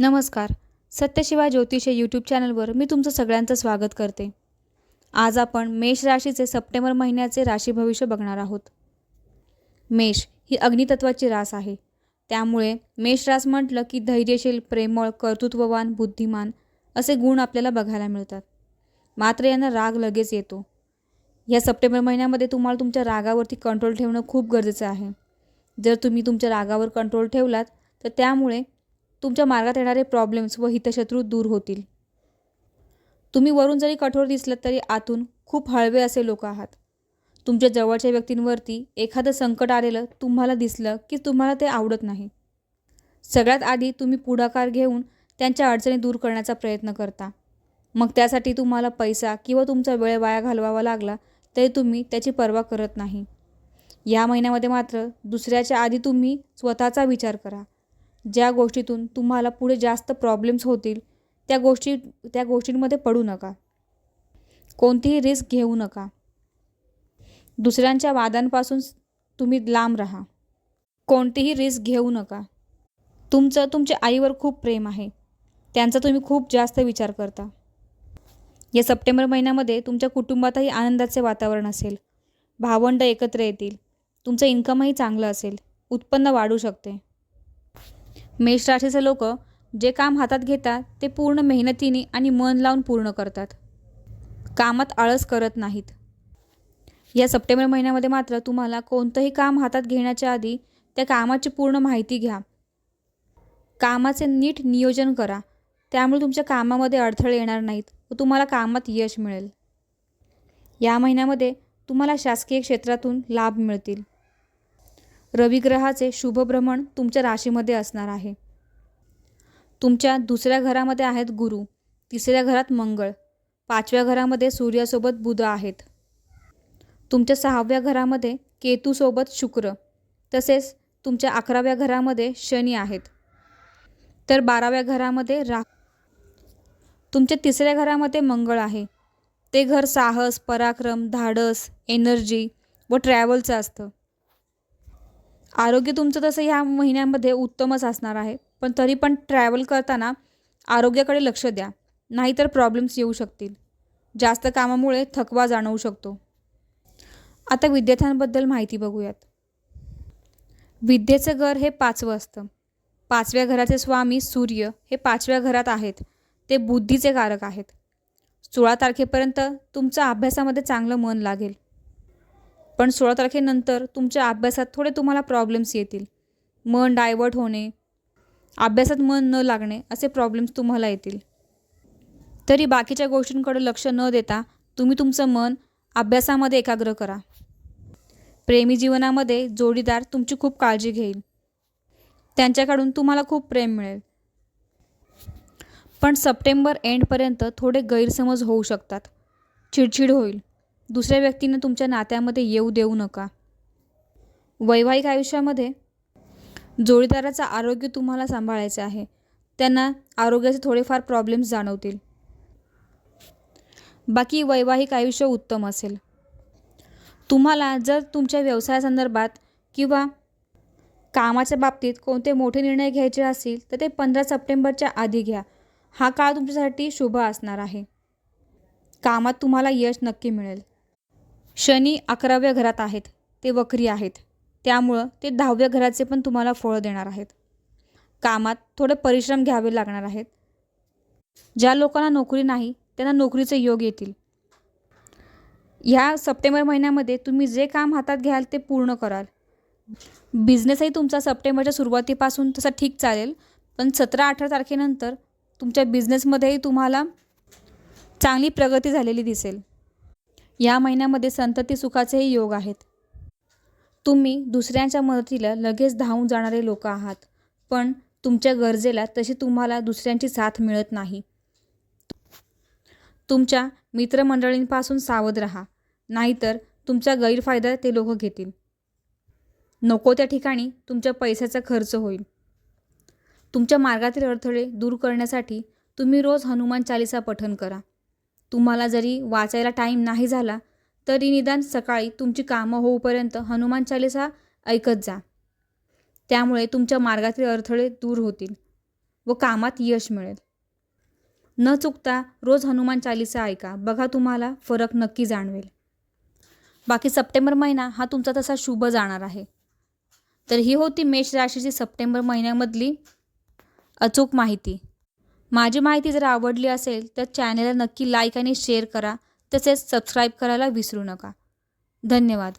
नमस्कार. सत्यशिवा ज्योतिष यूट्यूब चॅनलवर मी तुमचं सगळ्यांचं स्वागत करते. आज आपण मेष राशीचे सप्टेंबर महिन्याचे राशी भविष्य बघणार आहोत. मेष ही अग्नितत्वाची रास आहे. त्यामुळे मेष रास म्हटलं की धैर्यशील प्रेमळ कर्तृत्ववान बुद्धिमान असे गुण आपल्याला बघायला मिळतात. मात्र यांना राग लगेच येतो. या सप्टेंबर महिन्यामध्ये तुम्हाला तुमच्या रागावरती कंट्रोल ठेवणं खूप गरजेचं आहे. जर तुम्ही तुमच्या रागावर कंट्रोल ठेवलात तर त्यामुळे तुमच्या मार्गात येणारे प्रॉब्लेम्स व हितशत्रू दूर होतील. तुम्ही वरून जरी कठोर दिसलं तरी आतून खूप हळवे असे लोक आहात. तुमच्या जवळच्या व्यक्तींवरती एखादं संकट आलेलं तुम्हाला दिसलं की तुम्हाला ते आवडत नाही. सगळ्यात आधी तुम्ही पुढाकार घेऊन त्यांच्या अडचणी दूर करण्याचा प्रयत्न करता. मग त्यासाठी तुम्हाला पैसा किंवा तुमचा वेळ वाया घालवावा लागला तरी तुम्ही त्याची पर्वा करत नाही. या महिन्यामध्ये मात्र दुसऱ्याच्या आधी तुम्ही स्वतःचा विचार करा. ज्या गोष्टीतून तुम्हाला पुढे जास्त प्रॉब्लेम्स होतील त्या गोष्टी त्या गोष्टींमध्ये पडू नका. कोणतीही रिस्क घेऊ नका. दुसऱ्यांच्या वादांपासून तुम्ही लांब राहा. कोणतीही रिस्क घेऊ नका. तुमचं तुमच्या आईवर खूप प्रेम आहे. त्यांचा तुम्ही खूप जास्त विचार करता. या सप्टेंबर महिन्यामध्ये तुमच्या कुटुंबातही आनंदाचे वातावरण असेल. भावंड एकत्र येतील. तुमचं इन्कमही चांगलं असेल. उत्पन्न वाढू शकते. मेष राशीचे लोक जे काम हातात घेतात ते पूर्ण मेहनतीने आणि मन लावून पूर्ण करतात. कामात आळस करत नाहीत. या सप्टेंबर महिन्यामध्ये मात्र तुम्हाला कोणतंही काम हातात घेण्याच्या आधी त्या कामाची पूर्ण माहिती घ्या. कामाचे नीट नियोजन करा. त्यामुळे तुमच्या कामामध्ये अडथळे येणार नाहीत व तुम्हाला कामात यश मिळेल. या महिन्यामध्ये तुम्हाला शासकीय क्षेत्रातून लाभ मिळतील. रविग्रहाचे शुभभ्रमण तुमच्या राशीमध्ये असणार आहे. तुमच्या दुसऱ्या घरामध्ये आहेत गुरु तिसऱ्या घरात मंगळ पाचव्या घरामध्ये सूर्यासोबत बुध आहेत. तुमच्या सहाव्या घरामध्ये केतूसोबत शुक्र तसेच तुमच्या अकराव्या घरामध्ये शनी आहेत. तर बाराव्या घरामध्ये रा तुमच्या तिसऱ्या घरामध्ये मंगळ आहे. ते घर साहस पराक्रम धाडस एनर्जी व ट्रॅव्हलचं असतं. आरोग्य तुमचं तसं ह्या महिन्यामध्ये उत्तमच असणार आहे. पण तरी पण ट्रॅव्हल करताना आरोग्याकडे लक्ष द्या. नाहीतर प्रॉब्लेम्स येऊ शकतील. जास्त कामामुळे थकवा जाणवू शकतो. आता विद्यार्थ्यांबद्दल माहिती बघूयात. विद्येचं घर हे पाचवं असतं. पाचव्या घराचे स्वामी सूर्य हे पाचव्या घरात आहेत. ते बुद्धीचे कारक आहेत. सोळा तारखेपर्यंत तुमचं अभ्यासामध्ये चांगलं मन लागेल. पण सोळा तारखेनंतर तुमच्या अभ्यासात थोडे तुम्हाला प्रॉब्लेम्स येतील. मन डायवर्ट होणे अभ्यासात मन न लागणे असे प्रॉब्लेम्स तुम्हाला येतील. तरी बाकीच्या गोष्टींकडे लक्ष न देता तुम्ही तुमचं मन अभ्यासामध्ये एकाग्र करा. प्रेमी जीवनामध्ये जोडीदार तुमची खूप काळजी घेईल. त्यांच्याकडून तुम्हाला खूप प्रेम मिळेल. पण सप्टेंबर एंडपर्यंत थोडे गैरसमज होऊ शकतात. चिडचिड होईल. दुसऱ्या व्यक्तीनं तुमच्या नात्यामध्ये येऊ देऊ नका. वैवाहिक आयुष्यामध्ये जोडीदाराचं आरोग्य तुम्हाला सांभाळायचं आहे. त्यांना आरोग्याचे थोडेफार प्रॉब्लेम्स जाणवतील. बाकी वैवाहिक आयुष्य उत्तम असेल. तुम्हाला जर तुमच्या व्यवसायासंदर्भात किंवा कामाच्या बाबतीत कोणते मोठे निर्णय घ्यायचे असतील तर ते पंधरा सप्टेंबरच्या आधी घ्या. हा काळ तुमच्यासाठी शुभ असणार आहे. कामात तुम्हाला यश नक्की मिळेल. शनी अकराव्या घरात आहेत ते वक्री आहेत. त्यामुळं ते दहाव्या घराचे पण तुम्हाला फळं देणार आहेत. कामात थोडे परिश्रम घ्यावे लागणार आहेत. ज्या लोकांना नोकरी नाही त्यांना नोकरीचे योग येतील. ह्या सप्टेंबर महिन्यामध्ये तुम्ही जे काम हातात घ्याल ते पूर्ण कराल. बिझनेसही तुमचा सप्टेंबरच्या सुरुवातीपासून तसा ठीक चालेल पण सतरा अठरा तारखेनंतर तुमच्या बिझनेसमध्येही तुम्हाला चांगली प्रगती झालेली दिसेल. या महिन्यामध्ये संतती सुखाचेही योग आहेत. तुम्ही दुसऱ्यांच्या मदतीला लगेच धावून जाणारे लोक आहात पण तुमच्या गरजेला तशी तुम्हाला दुसऱ्यांची साथ मिळत नाही. तुमच्या मित्रमंडळींपासून सावध राहा नाहीतर तुमचा गैरफायदा ते लोक घेतील. नको त्या ठिकाणी तुमच्या पैशाचा खर्च होईल. तुमच्या मार्गातील अडथळे दूर करण्यासाठी तुम्ही रोज हनुमान चालिसा पठन करा. तुम्हाला जरी वाचायला टाईम नाही झाला तरी निदान सकाळी तुमची कामं होऊपर्यंत हनुमान चालिसा ऐकत जा. त्यामुळे तुमच्या मार्गातील अडथळे दूर होतील व कामात यश मिळेल. न चुकता रोज हनुमान चालिसा ऐका. बघा तुम्हाला फरक नक्की जाणवेल. बाकी सप्टेंबर महिना हा तुमचा तसा शुभ जाणार आहे. तर ही होती मेष राशीची सप्टेंबर महिन्यामधली अचूक माहिती. माझी माहिती जर आवडली असेल तर चॅनलला नक्की लाईक आणि शेअर करा. तसेच सबस्क्राईब करायला विसरू नका. धन्यवाद.